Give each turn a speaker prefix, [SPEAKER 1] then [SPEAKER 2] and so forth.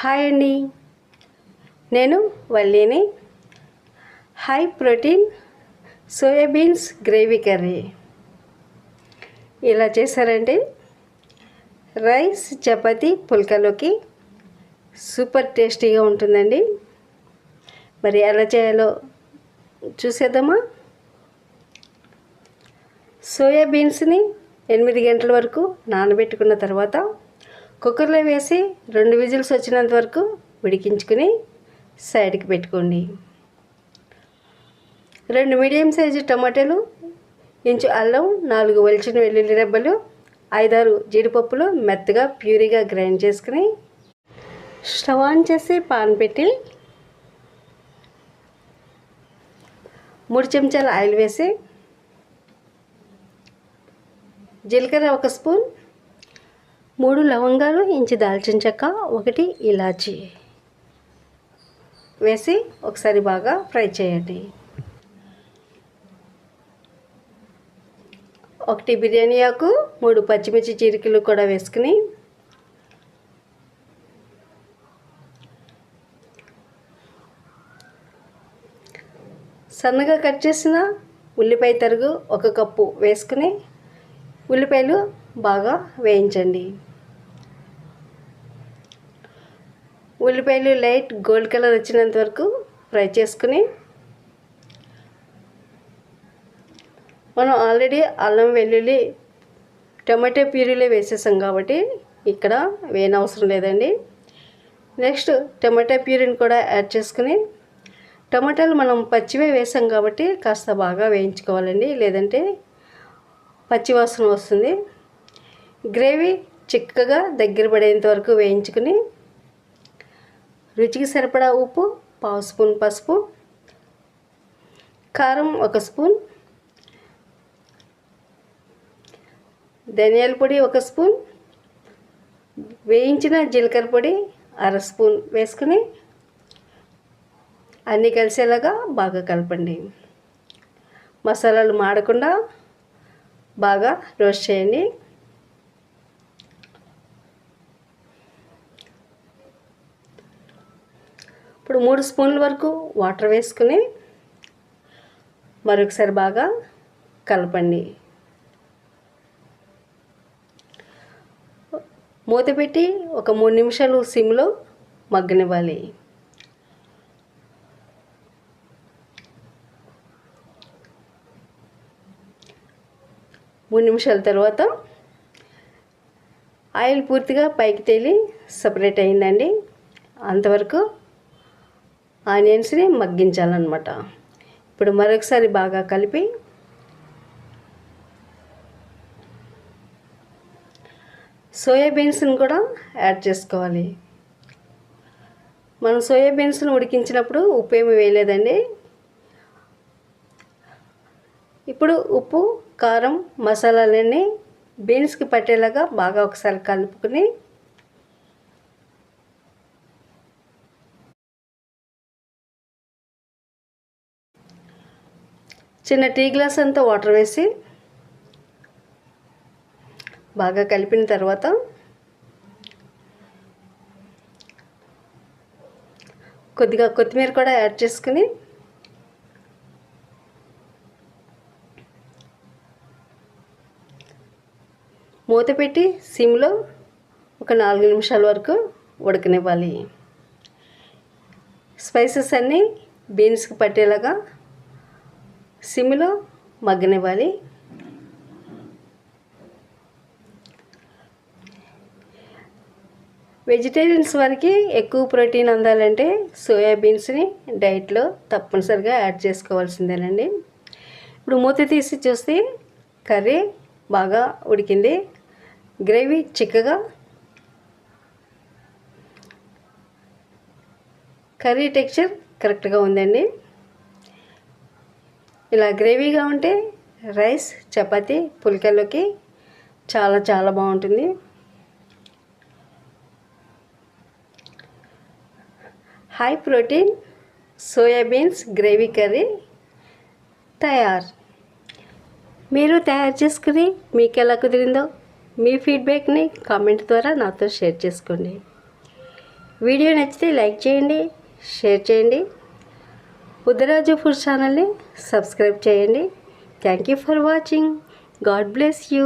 [SPEAKER 1] Hi అండి. నేను వల్లిని. High protein soybeans gravy curry. ఇలా చేశారంటే రైస్ చపాతి పుల్కలోకి సూపర్ టేస్టీగా ఉంటుందండి. మరి ఎలా చేయాలో చూసేద్దామా? సోయాబీన్స్ని ఎనిమిది గంటల వరకు నానబెట్టుకున్న తర్వాత కుక్కర్లో వేసి రెండు విజిల్స్ వచ్చినంత వరకు ఉడికించుకుని సైడ్కి పెట్టుకోండి. రెండు మీడియం సైజు టమాటాలు ఇంచు అల్లం నాలుగు వలిచిన వెల్లుల్లి రెబ్బలు ఐదారు జీడిపప్పులు మెత్తగా ప్యూరీగా గ్రైండ్ చేసుకుని స్టవ్ ఆన్ చేసి పాన్ పెట్టి మూడు చెంచాల ఆయిల్ వేసి జీలకర్ర ఒక స్పూన్ మూడు లవంగాలు ఇంచి దాల్చిన చెక్క ఒకటి ఇలాచి. వేసి ఒకసారి బాగా ఫ్రై చేయండి. ఒకటి బిర్యానీ ఆకు మూడు పచ్చిమిర్చి చీరికలు కూడా వేసుకుని సన్నగా కట్ చేసిన ఉల్లిపాయ తరుగు ఒక కప్పు వేసుకుని ఉల్లిపాయలు బాగా వేయించండి. ఉల్లిపాయలు లైట్ గోల్డ్ కలర్ వచ్చినంత వరకు ఫ్రై చేసుకుని మనం ఆల్రెడీ అల్లం వెల్లుల్లి టమాటో ప్యూరీలో వేసేసాం కాబట్టి ఇక్కడ వేయనవసరం లేదండి. నెక్స్ట్ టమాటా ప్యూరీని కూడా యాడ్ చేసుకుని టమాటాలు మనం పచ్చివే వేసాం కాబట్టి కాస్త బాగా వేయించుకోవాలండి. లేదంటే పచ్చివాసన వస్తుంది. గ్రేవీ చిక్కగా దగ్గర పడేంత వరకు వేయించుకుని రుచికి సరిపడా ఉప్పు పావు స్పూన్ పసుపు కారం ఒక స్పూన్ ధనియాల పొడి ఒక స్పూన్ వేయించిన జీలకర్ర పొడి అర స్పూన్ వేసుకుని అన్నీ కలిసేలాగా బాగా కలపండి. మసాలాలు మాడకుండా బాగా రోస్ట్ చేయండి. ఇప్పుడు మూడు స్పూన్ల వరకు వాటర్ వేసుకుని మరొకసారి బాగా కలపండి. మూత పెట్టి ఒక మూడు నిమిషాలు సిమ్లో మగ్గనివ్వాలి. మూడు నిమిషాల తర్వాత ఆయిల్ పూర్తిగా పైకి తేలి సపరేట్ అయిందండి. అంతవరకు ఆనియన్స్ని మగ్గించాలన్నమాట. ఇప్పుడు మరొకసారి బాగా కలిపి సోయాబీన్స్ని కూడా యాడ్ చేసుకోవాలి. మనం సోయాబీన్స్ని ఉడికించినప్పుడు ఉప్పు ఏమి వేయలేదండి. ఇప్పుడు ఉప్పు కారం మసాలాలన్నీ బీన్స్కి పట్టేలాగా బాగా ఒకసారి కలుపుకుని చిన్న టీ గ్లాస్ అంతా వాటర్ వేసి బాగా కలిపిన తర్వాత కొద్దిగా కొత్తిమీర కూడా యాడ్ చేసుకుని మూత పెట్టి సిమ్లో ఒక నాలుగు నిమిషాల వరకు ఉడకనివ్వాలి. స్పైసెస్ అన్నీ బీన్స్కి పట్టేలాగా సిమ్లో మగ్గనివ్వాలి. వెజిటేరియన్స్ వారికి ఎక్కువ ప్రోటీన్ అందాలంటే సోయాబీన్స్ని డైట్లో తప్పనిసరిగా యాడ్ చేసుకోవాల్సిందేనండి. ఇప్పుడు మూత తీసి చూస్తే కర్రీ బాగా ఉడికింది. గ్రేవీ చిక్కగా. కర్రీ టెక్స్చర్ కరెక్ట్గా ఉందండి. ఇలా గ్రేవీగా ఉంటే రైస్ చపాతి పులికల్లోకి చాలా చాలా బాగుంటుంది. High protein soybeans gravy curry తయారు. మీరు తయారు చేసుకుని మీకు ఎలా కుదిరిందో మీ ఫీడ్బ్యాక్ని కామెంట్ ద్వారా నాతో షేర్ చేసుకోండి. వీడియో నచ్చితే లైక్ చేయండి షేర్ చేయండి. ఉదరాజు ఫుడ్ ఛానల్ని సబ్స్క్రైబ్ చేయండి. Thank you for watching God bless you